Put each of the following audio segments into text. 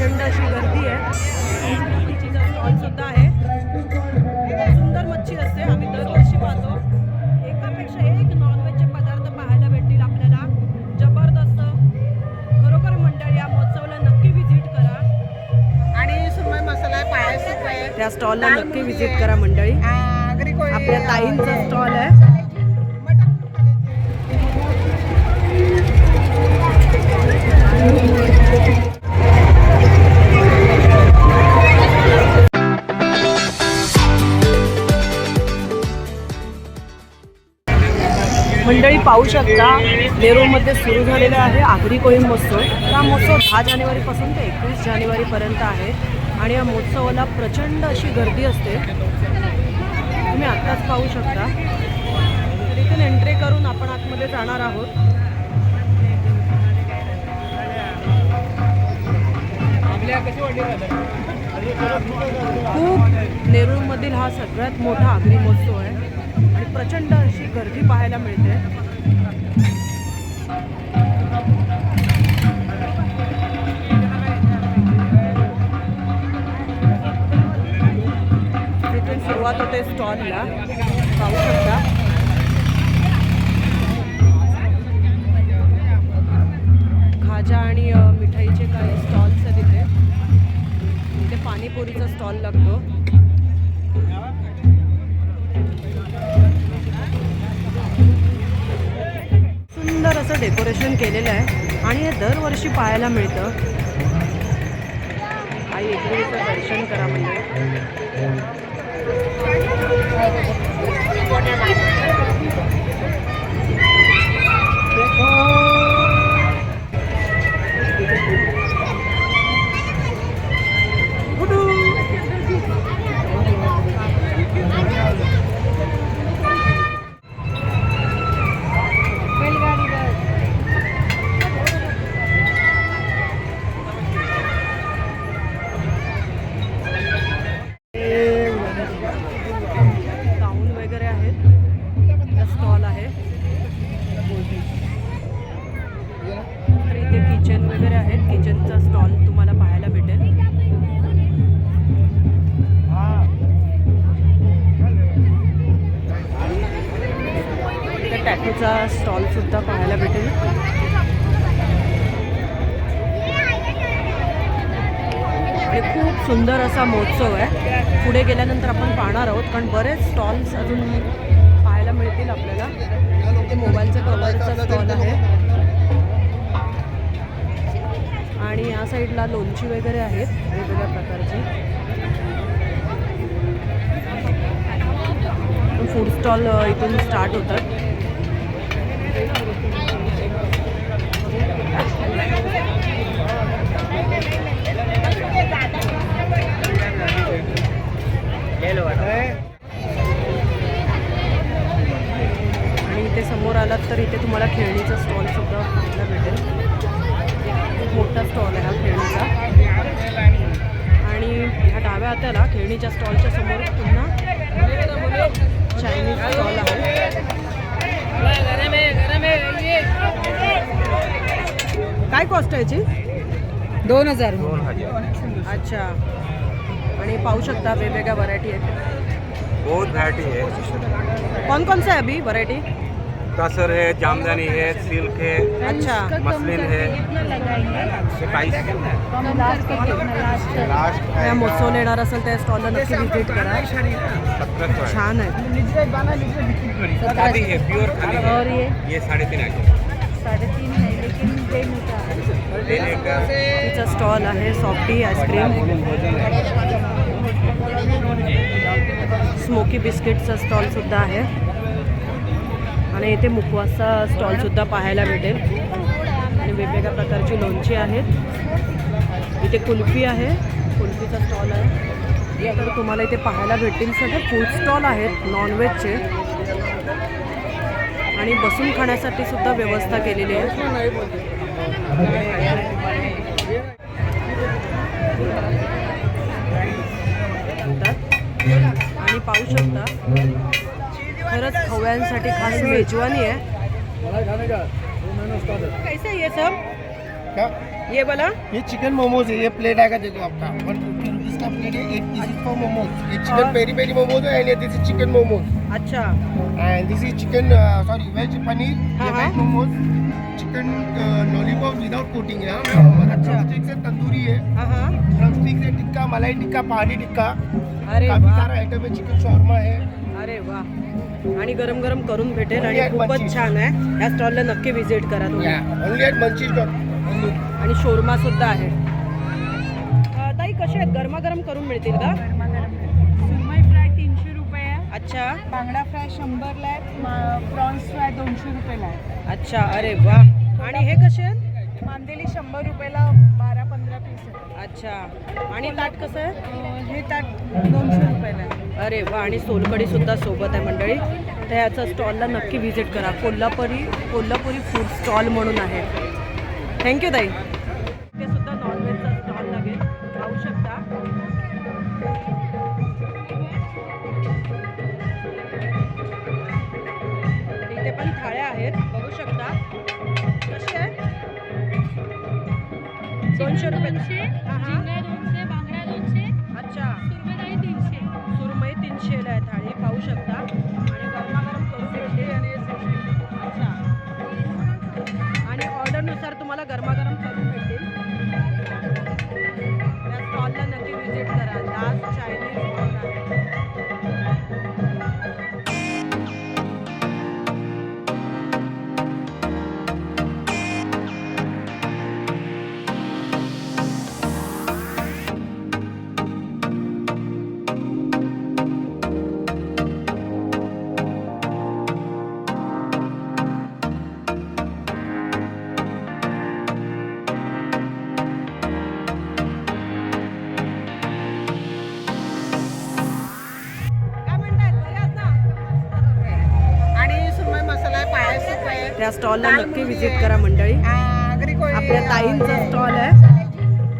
प्रचंड अशी गर्दी आहे. मच्छीचा स्टॉल सुद्धा आहे. सुंदर मच्छी असते. आम्ही दरवर्षी पाहतो. एकापेक्षा एक नॉनव्हेजचे पदार्थ पाहायला भेटतील आपल्याला. जबरदस्त. खरोखर मंडळी या महोत्सवाला नक्की व्हिजिट करा. आणि सुरमई मसाला आहे त्या स्टॉलला नक्की व्हिजिट करा मंडळी. आपल्या ताईंचा स्टॉल आहे. मटण मसाल्याची. मंडळी पाहू शकता नेरूळमध्ये सुरू झालेला आहे आगरी कोळी महोत्सव. हा महोत्सव दहा जानेवारीपासून ते एकवीस जानेवारीपर्यंत आहे. आणि या महोत्सवाला प्रचंड अशी गर्दी असते. तुम्ही आत्ताच पाहू शकता. तर इथून एंट्री करून आपण आतमध्ये जाणार आहोत. खूप नेरूळमधील हा सगळ्यात मोठा आगरी महोत्सव आहे. प्रचंड अशी गर्दी पाहायला मिळते. तिथून सुरुवात होते स्टॉलला. पाहू शकता. खाजा आणि मिठाईचे काही स्टॉल्स आहेत इथे. इथे पाणीपुरीचा स्टॉल लागतो. सुंदर असं डेकोरेशन केलेलं आहे आणि हे दरवर्षी पाहायला मिळतं. आई एकवीचं दर्शन करा म्हणजे. आहेत. स्टॉल आहे. तर इथे किचन वगैरे आहेत. किचनचा स्टॉल तुम्हाला पाहायला भेटेल. इथे टॅटूचा स्टॉल सुद्धा पाहायला भेटेल आणि खूप सुंदर असा महोत्सव आहे. पुढे गेल्यानंतर आपण पाहणार आहोत कारण बरेच स्टॉल्स अजून पाहायला मिळतील आपल्याला. ते मोबाईलचा कव्हरचा स्टॉल आहे. आणि या साईडला लोणची वगैरे आहेत वेगवेगळ्या प्रकारची. फूड स्टॉल इथून स्टार्ट होतात आणि इथे समोर आलात तर इथे तुम्हाला खेळणीचा स्टॉल सुद्धा पाहायला भेटेल. खूप मोठा स्टॉल आहे हा खेळणीचा. आणि ह्या डाव्या हाताला खेळणीच्या स्टॉलच्या समोर पुन्हा चायनीज स्टॉल आहे. काय कॉस्ट आहे याची? दोन हजार. अच्छा. आणि पाहू शकता वेगवेगळ्या व्हरायटी आहेत. बहुत वैरायटी है कौन कौन सा है अभी वैरायटी कसर है जामदानी है सिल्क है अच्छा। मसलिन है। असेल त्या स्टॉलला नक्की व्हिजिट करा छान आहे है है प्योर खादी और ये? ये साडेतीन है। लेकिन तिचा स्टॉल आहे सॉफ्टी आईस्क्रीम स्मोकी बिस्किटचा स्टॉल सुद्धा आहे आणि इथे मुखवासचा स्टॉलसुद्धा पाहायला भेटेल. आणि वेगवेगळ्या प्रकारची लोणची आहेत. इथे कुल्फी आहे. कुल्फीचा स्टॉल आहे. तर तुम्हाला इथे पाहायला भेटतील सगळे फूड स्टॉल आहेत नॉनव्हेजचे आणि बसून खाण्यासाठी सुद्धा व्यवस्था केलेली आहे. आणि पाहू शकता खरंच खवयांसाठी खास मेजवानी आहे. कैसे ये सब? क्या? ये बोला. ये चिकन मोमोज है ये प्लेट आएगा देखो आपका. वन फिफ्टी रुपीज़ का प्लेट है एट फॉर मोमोज ये चिकन पेरी पेरी मोमोज है and this is chicken momos अच्छा. And this is chicken sorry veg paneer हाँ, ये हाँ. Veg momos chicken lollipop without coating है हाँ. अच्छा. ड्रमस्टिक से तंदूरी है. हा हा. ड्रमस्टिक से टिक्का मलाई टिक्का पहाड़ी टिक्का. अरे काफ़ी सारा आइटम है चिकन शॉर्मा है. अरे वा. आणि गरम गरम करून भेटेल आणि खूपच. छान आहे. या स्टॉलला नक्की व्हिजिट करा तुम्ही. आणि शोरमा सुद्धा आहे. ताई कसे आहेत? गरमागरम करून मिळतील का? सुरमई फ्राय तीनशे रुपये आहे. अच्छा. बांगडा फ्राय शंभरला आहे. प्रॉन्स फ्राय दोनशे रुपयाला आहे. अच्छा अरे वा. आणि हे कसे आहेत? मांदेली शंभर रुपयाला बारा पंधरा पीस आहे अच्छा. आणि ताट कसं आहे? हे ताट दोनशे रुपयाला आहे अरे वा आणि सोलकडी सुद्धा सोबत आहे मंडळी. तर ह्याचा स्टॉलला नक्की व्हिजिट करा. कोल्हापुरी कोल्हापुरी फूड स्टॉल म्हणून आहे. थँक्यू ताई. ते सुद्धा नॉनव्हेजचा स्टॉल लागेल. पाहू शकता. इथे पण थाळ्या आहेत. बघू शकता. कसे आहे दोनशे रुपये. आहे पाहू शकता. त्या स्टॉलला नक्की व्हिजिट करा मंडळी. आपल्या ताईंचा. स्टॉल आहे.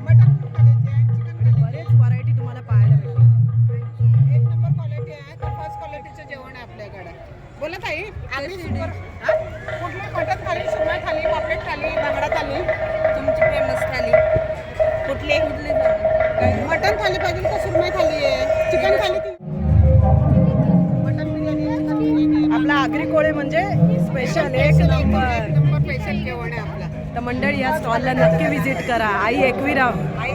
मटण कलेचे आहे, चिकन कलेचे बरेच व्हरायटी तुम्हाला पाहायला भेटेल एक नंबर क्वालिटी आहे तर फर्स्ट क्वालिटीचं जेवण आहे आपल्याकडे बोला ताई आगरी सुपर? कुठली मटण थाली सुरमई थाली पापलेट थाली बांगडा थाली? तुमची फेमस थाली. कुठली कुठली मटण थाली पाहिजे का? सुरमई थाली आहे. चिकन थाली बिर्याणी आहे. आपला आगरी कोळे म्हणजे स्पेशल एक नंबर. तर मंडळी या स्टॉलला नक्की व्हिजिट करा. आई एकविराव आई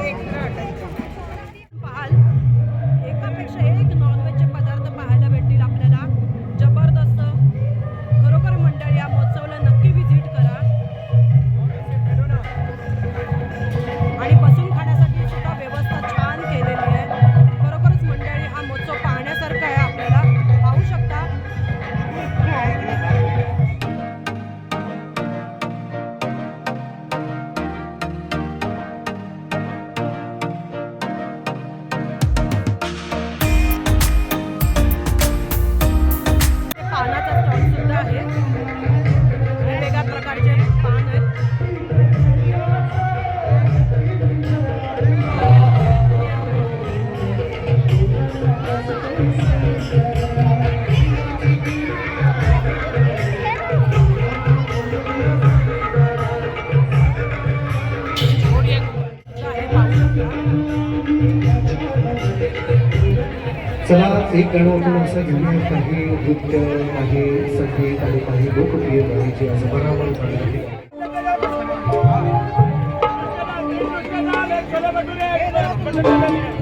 एक गाणं आपण असं घेऊया काही नृत्य काही संगीत आणि काही लोकप्रिय गाण्याची असं आज बराबर झाली आहे you.